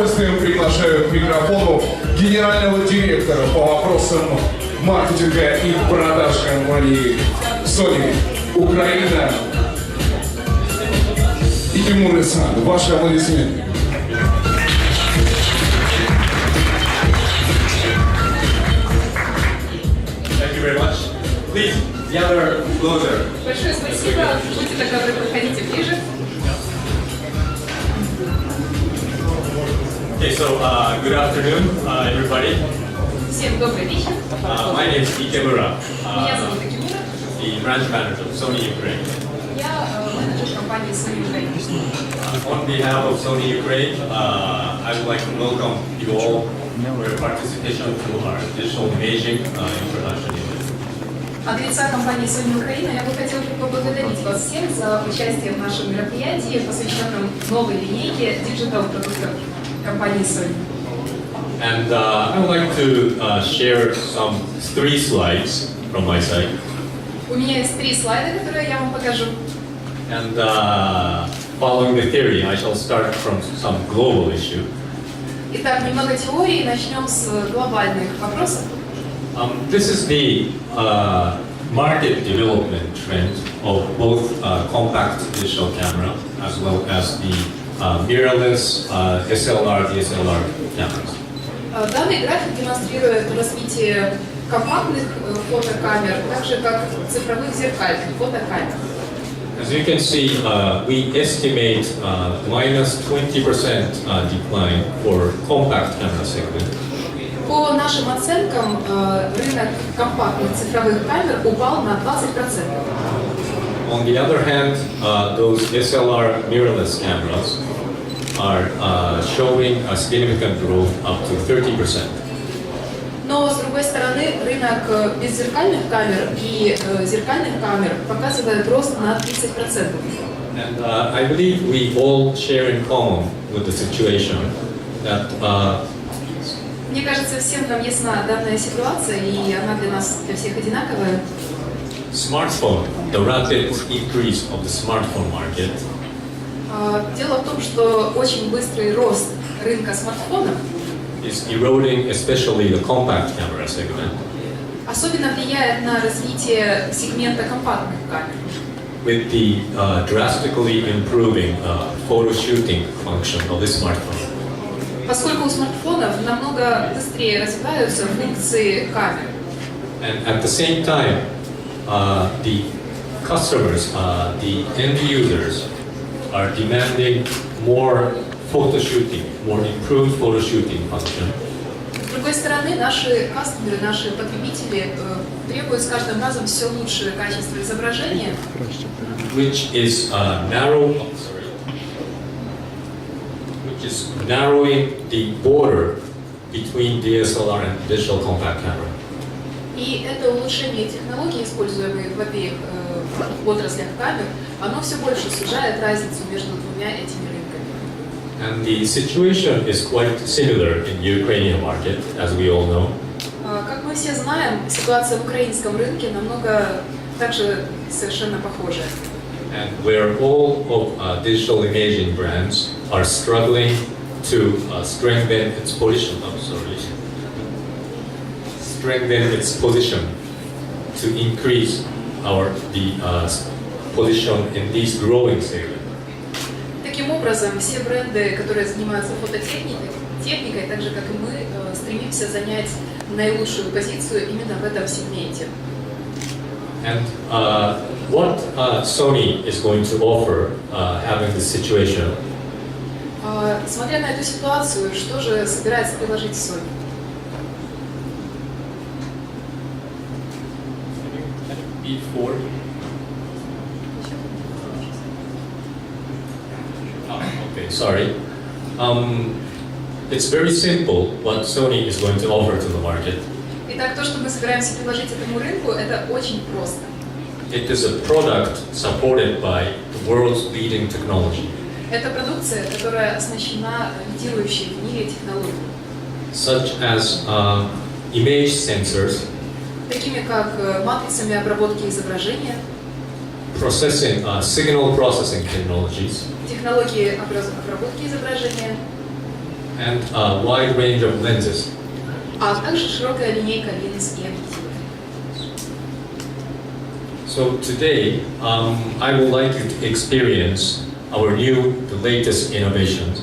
удовольствием приглашаю к микрофону генерального директора по вопросам маркетинга и продаж компании Sony Украина и Тимур Исан. Ваши аплодисменты. Thank you very much. Please, the other. Большое спасибо. Будьте так добры, проходите ближе. Okay, so uh, good afternoon, uh, everybody. Всем добрый вечер. Uh, my name is Ikemura, Меня uh, зовут Акимура. the branch manager of Sony Ukraine. Я э, менеджер компании Sony Ukraine. Uh, on behalf of Sony Ukraine, uh, I would like to welcome you all for your participation to our digital imaging uh, introduction event. От лица компании Sony Украина я бы хотела поблагодарить вас всех за участие в нашем мероприятии, посвященном новой линейке диджитал продуктов компании Sony. And uh, I would like to uh, share some three slides from my side. У меня есть три слайда, которые я вам покажу. And uh, following the theory, I shall start from some global issue. Итак, немного теории. Начнем с глобальных вопросов. Um, this is the uh, market development trend of both uh, compact digital camera as well as the uh, mirrorless uh, SLR, DSLR cameras. Э, Данный график демонстрирует развитие компактных э, фотокамер, так же как цифровых зеркальных фотокамер. As you can see, uh, we estimate uh, minus 20% uh, decline for compact camera segment. По нашим оценкам, э, рынок компактных цифровых камер упал на 20%. On the other hand, uh, those SLR mirrorless cameras are uh, showing a significant growth up to 30%. Но, с другой стороны, рынок э, беззеркальных камер и э, зеркальных камер показывает рост на 30%. And uh, I believe we all share in common with the situation that uh, Мне кажется, всем нам ясна данная ситуация, и она для нас, для всех одинаковая. smartphone, the rapid increase of the smartphone market, А, Дело в том, что очень быстрый рост рынка смартфонов is eroding especially the compact camera segment особенно влияет на развитие сегмента компактных камер. with the uh, drastically improving uh, photo shooting function of this smartphone. Поскольку у смартфонов намного быстрее развиваются функции камер. And at the same time, uh, the customers, uh, the end users, are demanding more photo shooting, more improved photo shooting function. С другой стороны, наши кастомеры, наши потребители э, требуют с каждым разом все лучшее качество изображения, which is uh, narrow, oh, sorry, which is narrowing the border between DSLR and digital compact camera. И это улучшение технологий, используемых в обеих э, отраслях камер, оно все больше сужает разницу между двумя этими рынками. And the situation is quite similar in Ukrainian market, as we all know. А, Как мы все знаем, ситуация в украинском рынке намного также совершенно похожая. and where all of uh, digital imaging brands are struggling to uh, strengthen its position. I'm sorry, strengthen its position to increase our the uh, position in these growing segments. Таким образом, все бренды, которые занимаются фототехникой, техникой, так же как и мы, э, стремимся занять наилучшую позицию именно в этом сегменте. And uh, what uh, Sony is going to offer, uh, having this situation, А, Смотря на эту ситуацию, что же собирается предложить Sony? E4. Oh, okay, sorry. Um, it's very simple what Sony is going to offer to the market. Итак, то, что мы собираемся предложить этому рынку, это очень просто. It is a product supported by the world's leading technology, Это продукция, которая оснащена лидирующей в мире технологией, such as uh, image sensors, такими как э, матрицами обработки изображения, processing, uh, signal processing technologies, технологии обработки изображения, and a wide range of lenses. а также широкая линейка линз и объективов. So today, um, I would like you to experience our new, the latest innovations.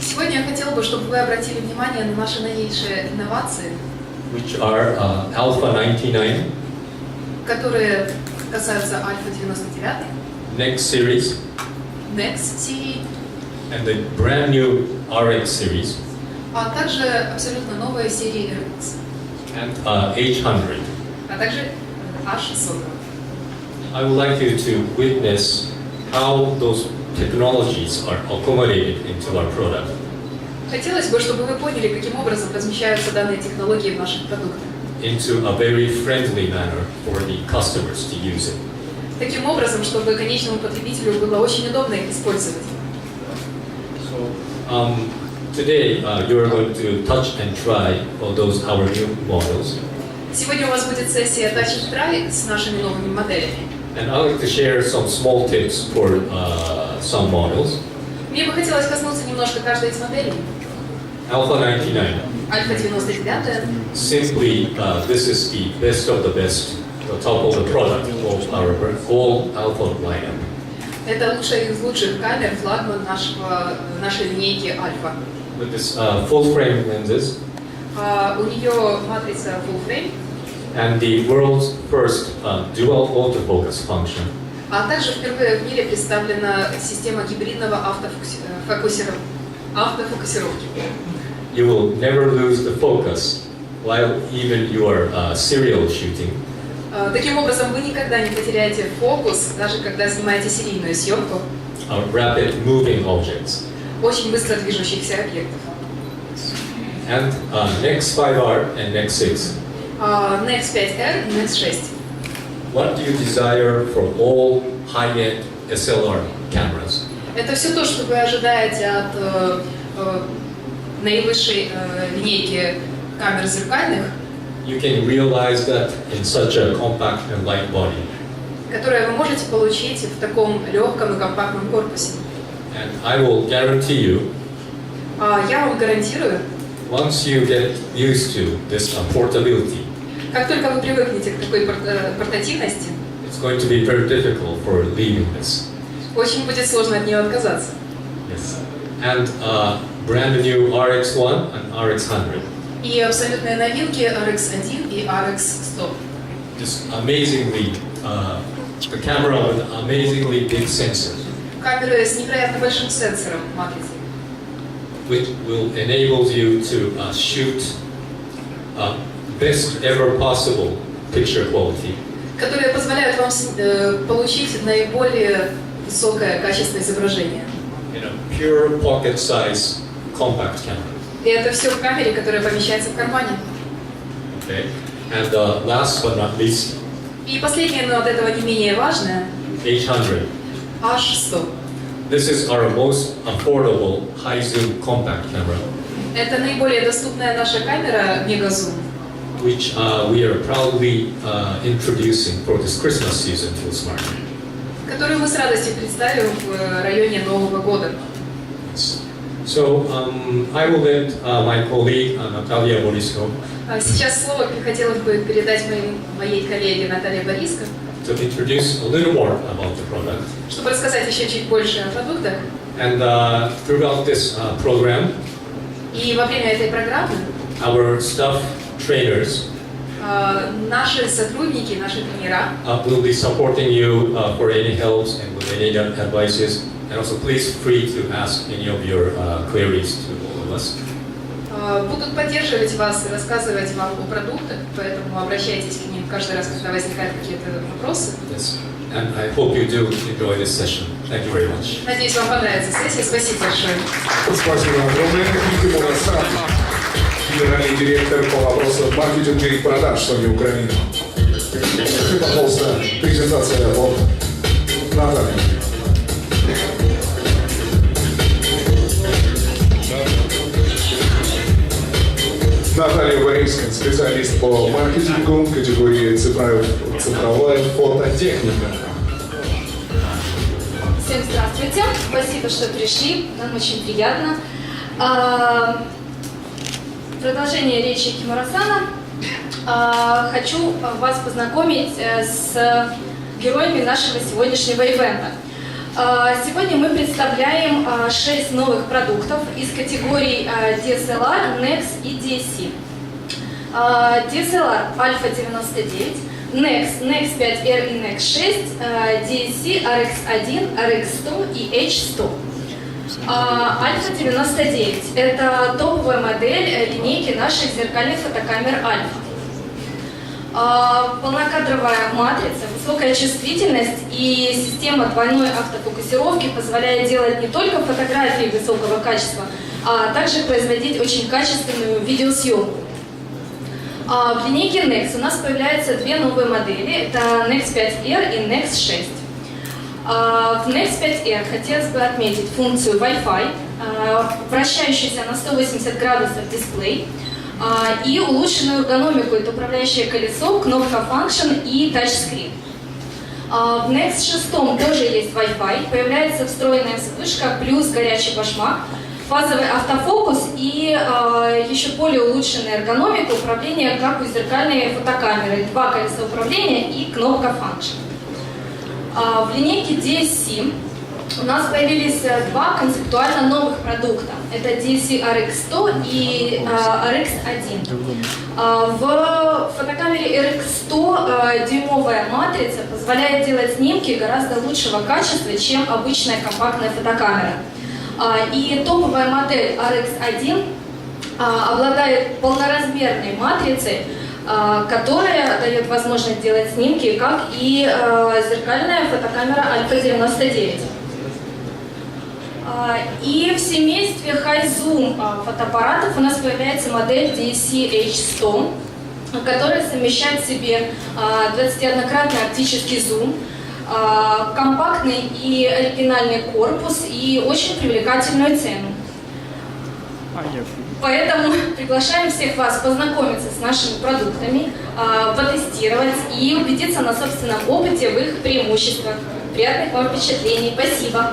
Сегодня я хотела бы, чтобы вы обратили внимание на наши новейшие инновации, which are uh, Alpha 99, которые касаются Альфа 99, Next series, Next серии, and the brand new RX series, а также абсолютно новая серия RX, and uh, H100. а также H600. I would like you to witness how those technologies are accommodated into our product. Хотелось бы, чтобы вы поняли, каким образом размещаются данные технологии в наших продуктах. into a very friendly manner for the customers to use it. Таким образом, чтобы конечному потребителю было очень удобно их использовать. So um, today uh, you are going to touch and try all those our new models, Сегодня у вас будет сессия Touch and Try с нашими новыми моделями. and I'd like to share some small tips for uh, some models. Мне бы хотелось коснуться немножко каждой из моделей. Alpha 99. Альфа 99, Simply, uh, this is the best of the best, the top of the product of our all Alpha lineup. это лучшая из лучших камер, флагман нашего, нашей линейки Альфа. With this uh, full frame lenses А, у нее матрица full frame, and the world's first uh, dual autofocus function. а также впервые в мире представлена система гибридного автофокуси- э, фокусиров- автофокусировки. You will never lose the focus while even you are uh, serial shooting. А, Таким образом, вы никогда не потеряете фокус, даже когда снимаете серийную съемку uh, rapid moving objects. очень быстро движущихся объектов. And uh, Nex 5R and Nex 6. А, Nex 5R и Nex 6. What do you desire for all high-end SLR cameras? Это все то, что вы ожидаете от э, э, наивысшей э, линейки камер зеркальных, You can realize that in such a compact and light body. которые вы можете получить в таком легком и компактном корпусе. And I will guarantee you, А, Я вам гарантирую, once you get used to this uh, portability, как только вы привыкнете к такой э, портативности, it's going to be very difficult for leaving this. очень будет сложно от нее отказаться. Yes. And uh, brand new RX1 and RX100. И абсолютные новинки RX1 и RX100. Just amazingly, uh, the camera with amazingly big sensor, Камеры с невероятно большим сенсором матрицы, which will enable you to uh, shoot uh, best ever possible picture quality которые позволяют вам с- э, получить наиболее высокое качество изображения. in a pure pocket size compact camera. И это все в камере, которая помещается в кармане. Okay. And uh, last but not least, И последнее, но от этого не менее важное, H100. H100. This is our most affordable high zoom compact camera, Это наиболее доступная наша камера Мегазум, which uh, we are proudly uh, introducing for this Christmas season to Smart. Которую мы с радостью представим в э, районе Нового года. So um, I will let uh, my colleague uh, Natalia Borisco А Сейчас слово хотелось бы передать моей, моей коллеге Наталье Бориско, to introduce a little more about the product. чтобы рассказать еще чуть больше о продуктах. And uh, throughout this uh, program, И во время этой программы our staff trainers наши сотрудники, наши тренера uh, will be supporting you uh, for any helps and with any advices. And also, please free to ask any of your uh, queries to all of us. а, будут поддерживать вас и рассказывать вам о продуктах, поэтому обращайтесь к ним каждый раз, когда возникают какие-то вопросы. Yes. And I hope you do enjoy this session. Thank you very much. Надеюсь, вам понравится сессия. Спасибо большое. Спасибо огромное. Генеральный директор по вопросам маркетинга и продаж Sony Украина. И, пожалуйста, презентация от Натальи. Наталья Борисская, специалист по маркетингу категории цифровая, цифровая фототехника. Всем здравствуйте. Спасибо, что пришли. Нам очень приятно. А, Продолжение речи Кимурасана. А, Хочу вас познакомить э, с героями нашего сегодняшнего ивента. А, Сегодня мы представляем а, шесть новых продуктов из категорий а, DSLR, NEX и DSC. DSLR Alpha 99, NEX, NEX 5R и NEX 6, а, DSC RX1, RX100 и H100. А, Альфа 99 – это топовая модель э, линейки наших зеркальных фотокамер Альфа. А, Полнокадровая матрица, высокая чувствительность и система двойной автофокусировки позволяет делать не только фотографии высокого качества, а также производить очень качественную видеосъемку. А, В линейке NEX у нас появляются две новые модели. Это NEX 5R и NEX 6. А, В NEX 5R хотелось бы отметить функцию Wi-Fi, а, вращающийся на 180 градусов дисплей а, и улучшенную эргономику. Это управляющее колесо, кнопка Function и тачскрин. В Next 6 тоже есть Wi-Fi, появляется встроенная вспышка плюс горячий башмак, фазовый автофокус и а, еще более улучшенная эргономика управления, как у зеркальной фотокамеры. Два колеса управления и кнопка Function. А, В линейке DSC у нас появились э, два концептуально новых продукта. Это DSC RX100 и а, RX1. А, В фотокамере RX100 э, дюймовая матрица позволяет делать снимки гораздо лучшего качества, чем обычная компактная фотокамера. А, И топовая модель RX1 а, обладает полноразмерной матрицей, которая дает возможность делать снимки, как и а, зеркальная фотокамера Альфа 99. А, И в семействе High Zoom а, фотоаппаратов у нас появляется модель DSC-H100, которая совмещает в себе а, 21-кратный оптический зум, а, компактный и оригинальный корпус и очень привлекательную цену. Поэтому приглашаем всех вас познакомиться с нашими продуктами, а, потестировать и убедиться на собственном опыте в их преимуществах. Приятных вам впечатлений. Спасибо.